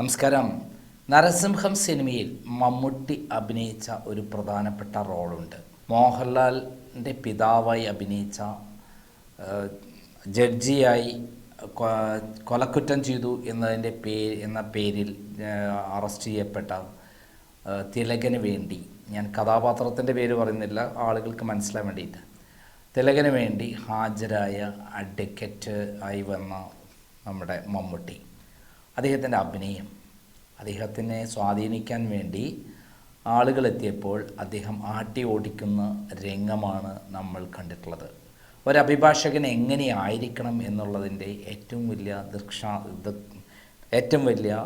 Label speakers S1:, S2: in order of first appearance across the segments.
S1: നമസ്കാരം. നരസിംഹം സിനിമയിൽ മമ്മൂട്ടി അഭിനയിച്ച ഒരു പ്രധാനപ്പെട്ട റോളുണ്ട്. മോഹൻലാലിന്റെ പിതാവായി അഭിനയിച്ച ജഡ്ജിയായി കൊലക്കുറ്റം ചെയ്തു എന്നതിന്റെ പേര് എന്ന പേരിൽ അറസ്റ്റ് ചെയ്യപ്പെട്ട തിലകന് വേണ്ടി ഞാൻ കഥാപാത്രത്തിന്റെ പേര് പറയുന്നില്ല ആളുകൾക്ക് മനസ്സിലാൻ വേണ്ടിയിട്ട്. തിലകന് വേണ്ടി ഹാജരായ അഡ്വക്കറ്റ് ആയി വന്ന നമ്മുടെ മമ്മൂട്ടി. അദ്ദേഹത്തിന്റെ അഭിനയം. അദ്ദേഹത്തിനെ സ്വാധീനിക്കാൻ വേണ്ടി ആളുകളെത്തിയപ്പോൾ അദ്ദേഹം ആട്ടി ഓടിക്കുന്ന രംഗമാണ് നമ്മൾ കണ്ടിട്ടുള്ളത്. ഒരഭിഭാഷകൻ എങ്ങനെയായിരിക്കണം എന്നുള്ളതിന്റെ ഏറ്റവും വലിയ ദൃക്ഷാ ഏറ്റവും വലിയ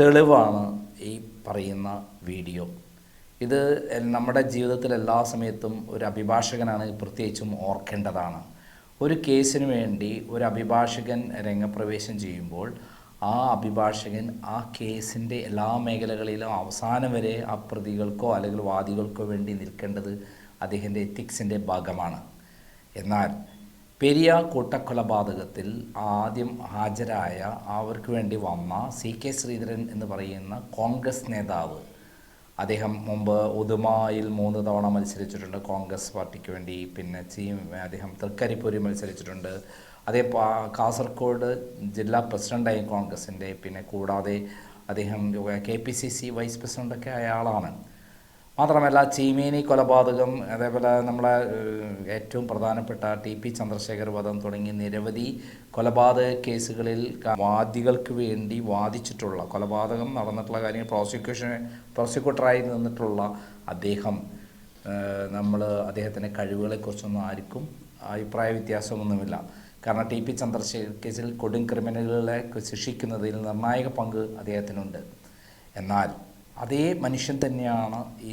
S1: തെളിവാണ് ഈ പറയുന്ന വീഡിയോ. ഇത് നമ്മുടെ ജീവിതത്തിൽ എല്ലാ സമയത്തും ഒരു അഭിഭാഷകനാണ് പ്രത്യേകിച്ചും ഓർക്കേണ്ടതാണ്. ഒരു കേസിന് വേണ്ടി ഒരു അഭിഭാഷകൻ രംഗപ്രവേശം ചെയ്യുമ്പോൾ ആ അഭിഭാഷകൻ ആ കേസിന്റെ എല്ലാ മേഖലകളിലും അവസാനം വരെ ആ പ്രതികൾക്കോ അല്ലെങ്കിൽ വാദികൾക്കോ വേണ്ടി നിൽക്കേണ്ടത് അദ്ദേഹത്തിന്റെ എത്തിക്സിന്റെ ഭാഗമാണ്. എന്നാൽ പെരിയ കൂട്ടക്കൊലപാതകത്തിൽ ആദ്യം ഹാജരായ അവർക്ക് വേണ്ടി വന്ന സി കെ ശ്രീധരൻ എന്ന് പറയുന്ന കോൺഗ്രസ് നേതാവ് അദ്ദേഹം മുമ്പ് ഉദുമയിൽ മൂന്ന് തവണ മത്സരിച്ചിട്ടുണ്ട്. കോൺഗ്രസ് പാർട്ടിക്ക് വേണ്ടി പിന്നെ ചീ അദ്ദേഹം തൃക്കരിപ്പൂരി മത്സരിച്ചിട്ടുണ്ട്. അതേ കാസർഗോഡ് ജില്ലാ പ്രസിഡന്റായി കോൺഗ്രസിന്റെ പിന്നെ കൂടാതെ അദ്ദേഹം K P C C vice പ്രസിഡന്റൊക്കെ ആയ ആളാണ് മാത്രമല്ല ചീമേനി കൊലപാതകം അതേപോലെ നമ്മളെ ഏറ്റവും പ്രധാനപ്പെട്ട ടി പി ചന്ദ്രശേഖർ വധം തുടങ്ങി നിരവധി കൊലപാതക കേസുകളിൽ വാദികൾക്ക് വേണ്ടി വാദിച്ചിട്ടുള്ള കൊലപാതകം നടന്നിട്ടുള്ള കാര്യങ്ങൾ പ്രോസിക്യൂഷൻ പ്രോസിക്യൂട്ടറായി നിന്നിട്ടുള്ള അദ്ദേഹം നമ്മൾ അദ്ദേഹത്തിന്റെ കഴിവുകളെക്കുറിച്ചൊന്നും ആർക്കും അഭിപ്രായ വ്യത്യാസമൊന്നുമില്ല. കാരണം ടി പി ചന്ദ്രശേഖർ കേസിൽ കൊടും ക്രിമിനലുകളെ ശിക്ഷിക്കുന്നതിൽ നിർണായക പങ്ക് അദ്ദേഹത്തിനുണ്ട്. എന്നാൽ അതേ മനുഷ്യൻ തന്നെയാണ് ഈ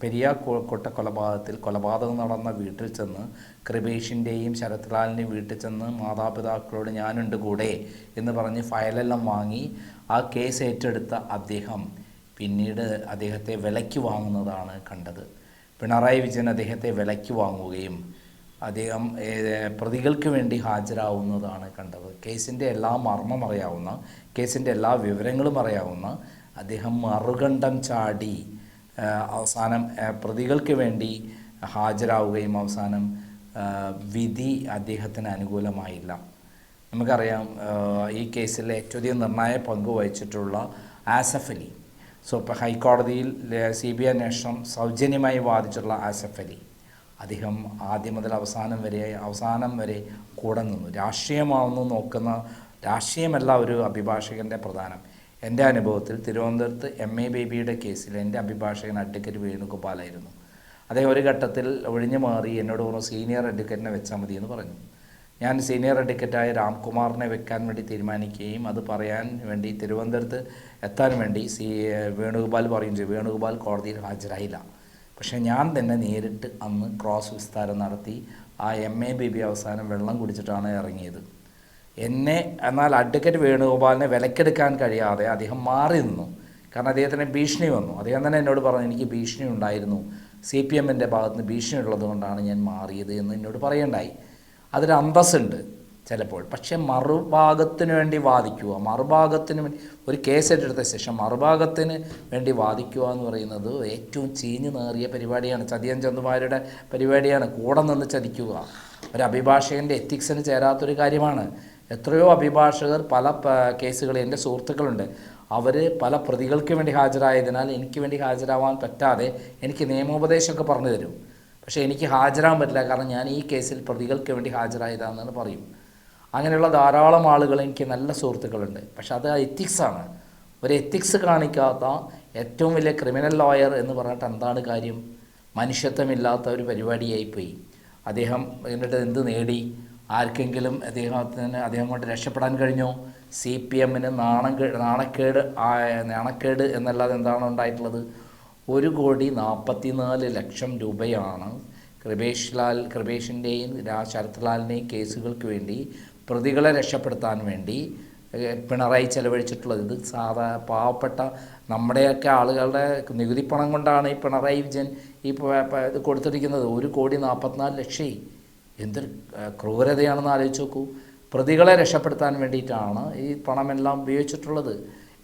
S1: പെരിയാർ കൊട്ട കൊലപാതകത്തിൽ കൊലപാതകം നടന്ന വീട്ടിൽ ചെന്ന് കൃപേഷിന്റെയും ശരത്ലാലിന്റെയും വീട്ടിൽ ചെന്ന് മാതാപിതാക്കളോട് ഞാനുണ്ട് കൂടെ എന്ന് പറഞ്ഞ് ഫയലെല്ലാം വാങ്ങി ആ കേസ് ഏറ്റെടുത്ത അദ്ദേഹം പിന്നീട് അദ്ദേഹത്തെ വിലയ്ക്ക് വാങ്ങുന്നതാണ് കണ്ടത്. പിണറായി വിജയൻ അദ്ദേഹത്തെ വിലയ്ക്ക് വാങ്ങുകയും അദ്ദേഹം പ്രതികൾക്ക് വേണ്ടി ഹാജരാവുന്നതാണ് കണ്ടത്. കേസിന്റെ എല്ലാ മർമ്മം അറിയാവുന്ന കേസിന്റെ എല്ലാ വിവരങ്ങളും അറിയാവുന്ന അദ്ദേഹം മറുകണ്ഠം ചാടി അവസാനം പ്രതികൾക്ക് വേണ്ടി ഹാജരാവുകയും അവസാനം വിധി അദ്ദേഹത്തിന് അനുകൂലമായില്ല. നമുക്കറിയാം ഈ കേസിൽ ഏറ്റവും അധികം നിർണായ പങ്ക് വഹിച്ചിട്ടുള്ള ആസഫ് അലി. സോ ഇപ്പോൾ ഹൈക്കോടതിയിൽ സി ബി അന്വേഷണം സൗജന്യമായി വാദിച്ചിട്ടുള്ള ആസഫ് അലി. അദ്ദേഹം ആദ്യം മുതൽ അവസാനം വരെ അവസാനം വരെ കൂടെ നിന്നു. രാഷ്ട്രീയമാണെന്ന് നോക്കുന്ന രാഷ്ട്രീയമല്ല ഒരു അഭിഭാഷകന്റെ പ്രധാനം. എന്റെ അനുഭവത്തിൽ തിരുവനന്തപുരത്ത് എം എ ബേബിയുടെ കേസിൽ എന്റെ അഭിഭാഷകൻ അഡ്വക്കേറ്റ് വേണുഗോപാലായിരുന്നു അദ്ദേഹം ഒരു ഘട്ടത്തിൽ ഒഴിഞ്ഞു മാറി എന്നോട് പറഞ്ഞു സീനിയർ അഡ്വക്കേറ്റിനെ വെച്ചാൽ മതി എന്ന് പറഞ്ഞു. ഞാൻ സീനിയർ അഡ്വക്കേറ്റായ രാംകുമാറിനെ വെക്കാൻ വേണ്ടി തീരുമാനിക്കുകയും അത് പറയാൻ വേണ്ടി തിരുവനന്തപുരത്ത് എത്താൻ വേണ്ടി സി വേണുഗോപാൽ പറയും ചെയ്തു. വേണുഗോപാൽ കോടതിയിൽ ഹാജരായില്ല. പക്ഷേ ഞാൻ തന്നെ നേരിട്ട് അന്ന് ക്രോസ് വിസ്താരം നടത്തി ആ എം എ ബി ബി അവസാനം വെള്ളം കുടിച്ചിട്ടാണ് ഇറങ്ങിയത്. എന്നെ എന്നാൽ അഡ്വക്കേറ്റ് വേണുഗോപാലിനെ വിലക്കെടുക്കാൻ കഴിയാതെ അദ്ദേഹം മാറി നിന്നു. കാരണം അദ്ദേഹത്തിന് ഭീഷണി വന്നു. അദ്ദേഹം തന്നെ എന്നോട് പറഞ്ഞു എനിക്ക് ഭീഷണി ഉണ്ടായിരുന്നു. സി പി എമ്മിന്റെ ഭാഗത്ത് നിന്ന് ഭീഷണി ഉള്ളത് കൊണ്ടാണ് ഞാൻ മാറിയത് എന്ന് എന്നോട് പറയണ്ടായി. അതിൽ അന്തസ്സുണ്ട്. ചിലപ്പോൾ. പക്ഷേ മറുഭാഗത്തിന് വേണ്ടി വാദിക്കുക. മറുഭാഗത്തിന് വേണ്ടി ഒരു കേസ് ഏറ്റെടുത്ത ശേഷം മറുഭാഗത്തിന് വേണ്ടി വാദിക്കുക എന്ന് പറയുന്നത് ഏറ്റവും ചീഞ്ഞു നേറിയ പരിപാടിയാണ്. ചതിയൻ ചന്ദുമാരുടെ പരിപാടിയാണ്. കൂടെ നിന്ന് ചതിക്കുക. ഒരു അഭിഭാഷകന്റെ എത്തിക്സിന് ചേരാത്തൊരു കാര്യമാണ്. എത്രയോ അഭിഭാഷകർ പല കേസുകൾ എന്റെ സുഹൃത്തുക്കളുണ്ട്. അവർ പല പ്രതികൾക്ക് വേണ്ടി ഹാജരായതിനാൽ എനിക്ക് വേണ്ടി ഹാജരാവാൻ പറ്റാതെ എനിക്ക് നിയമോപദേശമൊക്കെ പറഞ്ഞു തരും. പക്ഷേ എനിക്ക് ഹാജരാൻ പറ്റില്ല. കാരണം ഞാൻ ഈ കേസിൽ പ്രതികൾക്ക് വേണ്ടി ഹാജരായതാണെന്ന് പറയും. അങ്ങനെയുള്ള ധാരാളം ആളുകൾ എനിക്ക് നല്ല സുഹൃത്തുക്കളുണ്ട്. പക്ഷെ അത് എത്തിക്സാണ് ഒരു എത്തിക്സ് കാണിക്കാത്ത ഏറ്റവും വലിയ ക്രിമിനൽ ലോയർ എന്ന് പറഞ്ഞിട്ട് എന്താണ് കാര്യം? മനുഷ്യത്വമില്ലാത്ത ഒരു പരിപാടിയായിപ്പോയി. അദ്ദേഹം എന്നിട്ട് എന്ത് നേടി? ആർക്കെങ്കിലും അദ്ദേഹത്തിന് അദ്ദേഹം കൊണ്ട് രക്ഷപ്പെടാൻ കഴിഞ്ഞോ? സി പി എമ്മിന് നാണം നാണക്കേട് നാണക്കേട് എന്നല്ലാതെ എന്താണ് ഉണ്ടായിട്ടുള്ളത്? ഒരു കോടി നാൽപ്പത്തിനാല് ലക്ഷം രൂപയാണ് കൃപേഷ് ലാൽ കൃപേഷിന്റെയും ശരത്ലാലിന്റെയും ശരത് ലാലിന്റെയും കേസുകൾക്ക് വേണ്ടി പ്രതികളെ രക്ഷപ്പെടുത്താൻ വേണ്ടി പിണറായി ചെലവഴിച്ചിട്ടുള്ളത്. ഇത് സാധാ പാവപ്പെട്ട നമ്മുടെയൊക്കെ ആളുകളുടെ നികുതി പണം കൊണ്ടാണ് ഈ പിണറായി വിജയൻ ഈ ഇത് കൊടുത്തിരിക്കുന്നത്. ഒരു കോടി നാൽപ്പത്തിനാല് ലക്ഷം. എന്തൊരു ക്രൂരതയാണെന്ന് ആലോചിച്ച് നോക്കൂ. പ്രതികളെ രക്ഷപ്പെടുത്താൻ വേണ്ടിയിട്ടാണ് ഈ പണമെല്ലാം ഉപയോഗിച്ചിട്ടുള്ളത്.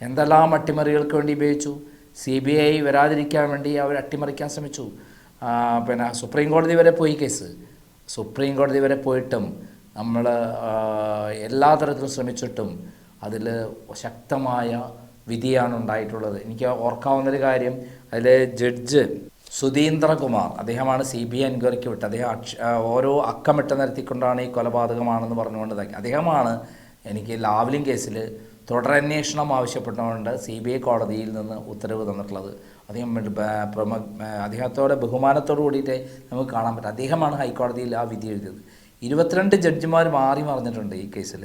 S1: എന്തെല്ലാം അട്ടിമറികൾക്ക് വേണ്ടി ഉപയോഗിച്ചു? സി ബി ഐ വരാതിരിക്കാൻ വേണ്ടി അവർ അട്ടിമറിക്കാൻ ശ്രമിച്ചു. പിന്നെ സുപ്രീം കോടതി വരെ പോയി കേസ്. സുപ്രീം കോടതി വരെ പോയിട്ടും നമ്മൾ എല്ലാ തരത്തിലും ശ്രമിച്ചിട്ടും അതിൽ ശക്തമായ വിധിയാണ് ഉണ്ടായിട്ടുള്ളത്. എനിക്ക് ഓർക്കാവുന്നൊരു കാര്യം അതിലെ ജഡ്ജ് സുധീന്ദ്രകുമാർ അദ്ദേഹമാണ് സി ബി ഐ എൻക്വയറിക്ക് വിട്ടത്. അദ്ദേഹം അക്ഷ ഓരോ അക്കമിട്ട് നിരത്തിക്കൊണ്ടാണ് ഈ കൊലപാതകമാണെന്ന് പറഞ്ഞുകൊണ്ട് ഇതാക്കി. അദ്ദേഹമാണ് എനിക്ക് ലാവ്ലിംഗ് കേസിൽ തുടരന്വേഷണം ആവശ്യപ്പെട്ടുകൊണ്ട് സി ബി ഐ കോടതിയിൽ നിന്ന് ഉത്തരവ് തന്നിട്ടുള്ളത്. അദ്ദേഹം പ്രമ അദ്ദേഹത്തോടെ ബഹുമാനത്തോടു കൂടിയിട്ട് നമുക്ക് കാണാൻ പറ്റും. അദ്ദേഹമാണ് ഹൈക്കോടതിയിൽ ആ വിധി എഴുതിയത്. ഇരുപത്തിരണ്ട് ജഡ്ജിമാർ മാറി മറിഞ്ഞിട്ടുണ്ട് ഈ കേസിൽ.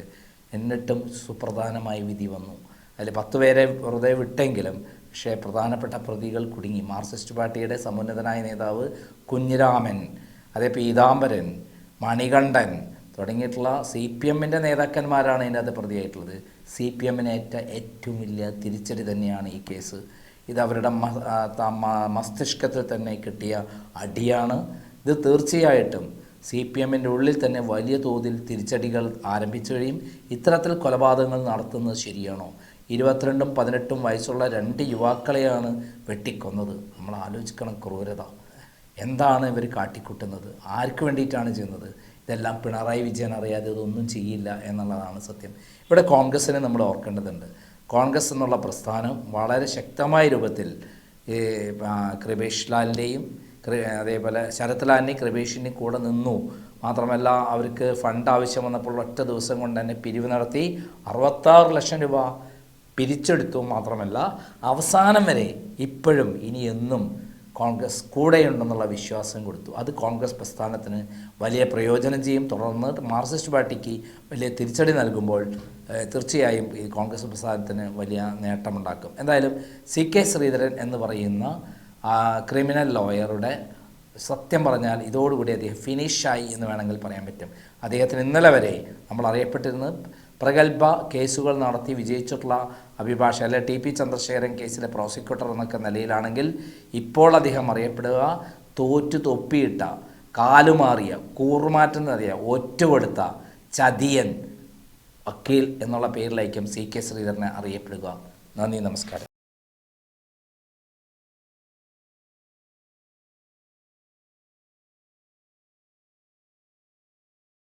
S1: എന്നിട്ടും സുപ്രധാനമായ വിധി വന്നു. അതിൽ പത്ത് പേരെ വെറുതെ വിട്ടെങ്കിലും പക്ഷേ പ്രധാനപ്പെട്ട പ്രതികൾ കുടുങ്ങി. മാർക്സിസ്റ്റ് പാർട്ടിയുടെ സമുന്നതനായ നേതാവ് കുഞ്ഞിരാമൻ അതേ പീതാംബരൻ മണികണ്ഠൻ തുടങ്ങിയിട്ടുള്ള സി പി എമ്മിന്റെ നേതാക്കന്മാരാണ് ഇതിനകത്ത് പ്രതിയായിട്ടുള്ളത്. സി പി എമ്മിനേറ്റ ഏറ്റവും വലിയ തിരിച്ചടി തന്നെയാണ് ഈ കേസ്. ഇത് അവരുടെ മസ്തിഷ്കത്തിൽ തന്നെ കിട്ടിയ അടിയാണ്. ഇത് തീർച്ചയായിട്ടും സി പി എമ്മിന്റെ ഉള്ളിൽ തന്നെ വലിയ തോതിൽ തിരിച്ചടികൾ ആരംഭിച്ചു കഴിയും. ഇത്തരത്തിൽ കൊലപാതകങ്ങൾ നടത്തുന്നത് ശരിയാണോ? ഇരുപത്തിരണ്ടും പതിനെട്ടും വയസ്സുള്ള രണ്ട് യുവാക്കളെയാണ് വെട്ടിക്കൊന്നത്. നമ്മൾ ആലോചിക്കണം ക്രൂരത. എന്താണ് ഇവർ കാട്ടിക്കൂട്ടുന്നത്? ആർക്ക് വേണ്ടിയിട്ടാണ് ചെയ്യുന്നത്? ഇതെല്ലാം പിണറായി വിജയൻ അറിയാതെ ഇതൊന്നും ചെയ്യില്ല എന്നുള്ളതാണ് സത്യം. ഇവിടെ കോൺഗ്രസ്സിനെ നമ്മൾ ഓർക്കേണ്ടതുണ്ട്. കോൺഗ്രസ് എന്നുള്ള പ്രസ്ഥാനം വളരെ ശക്തമായ രൂപത്തിൽ കൃപേഷ് ലാലിന്റെയും അതേപോലെ ശരത് കൃപേഷിനെ കൂടെ നിന്നു. മാത്രമല്ല അവർക്ക് ഫണ്ട് ആവശ്യം വന്നപ്പോൾ ഒറ്റ ദിവസം കൊണ്ട് തന്നെ പിരിവ് നടത്തി. അറുപത്താറ് ലക്ഷം രൂപ പിരിച്ചെടുത്തു. മാത്രമല്ല അവസാനം വരെ ഇപ്പോഴും ഇനി എന്നും കോൺഗ്രസ് കൂടെയുണ്ടെന്നുള്ള വിശ്വാസം കൊടുത്തു. അത് കോൺഗ്രസ് പ്രസ്ഥാനത്തിന് വലിയ പ്രയോജനം ചെയ്യും. തുടർന്ന് മാർക്സിസ്റ്റ് പാർട്ടിക്ക് വലിയ തിരിച്ചടി നൽകുമ്പോൾ തീർച്ചയായും ഈ കോൺഗ്രസ് പ്രസ്ഥാനത്തിന് വലിയ നേട്ടമുണ്ടാക്കും. എന്തായാലും സി കെ ശ്രീധരൻ എന്ന് പറയുന്ന ക്രിമിനൽ ലോയറുടെ സത്യം പറഞ്ഞാൽ ഇതോടുകൂടി അദ്ദേഹം ഫിനിഷായി എന്ന് വേണമെങ്കിൽ പറയാൻ പറ്റും. അദ്ദേഹത്തിന് ഇന്നലെ വരെ നമ്മൾ അറിയപ്പെട്ടിരുന്നത് പ്രഗത്ഭ കേസുകൾ നടത്തി വിജയിച്ചിട്ടുള്ള അഭിഭാഷ അല്ലെ ടി പി ചന്ദ്രശേഖരൻ കേസിലെ പ്രോസിക്യൂട്ടർ എന്നൊക്കെ നിലയിലാണെങ്കിൽ ഇപ്പോൾ അദ്ദേഹം അറിയപ്പെടുക തോറ്റു തൊപ്പിയിട്ട കാലുമാറിയ കൂറുമാറ്റം അറിയ ഒറ്റുകൊടുത്ത ചതിയൻ വക്കീൽ എന്നുള്ള പേരിലായിരിക്കും സി കെ ശ്രീധരനെ അറിയപ്പെടുക. നന്ദി നമസ്കാരം.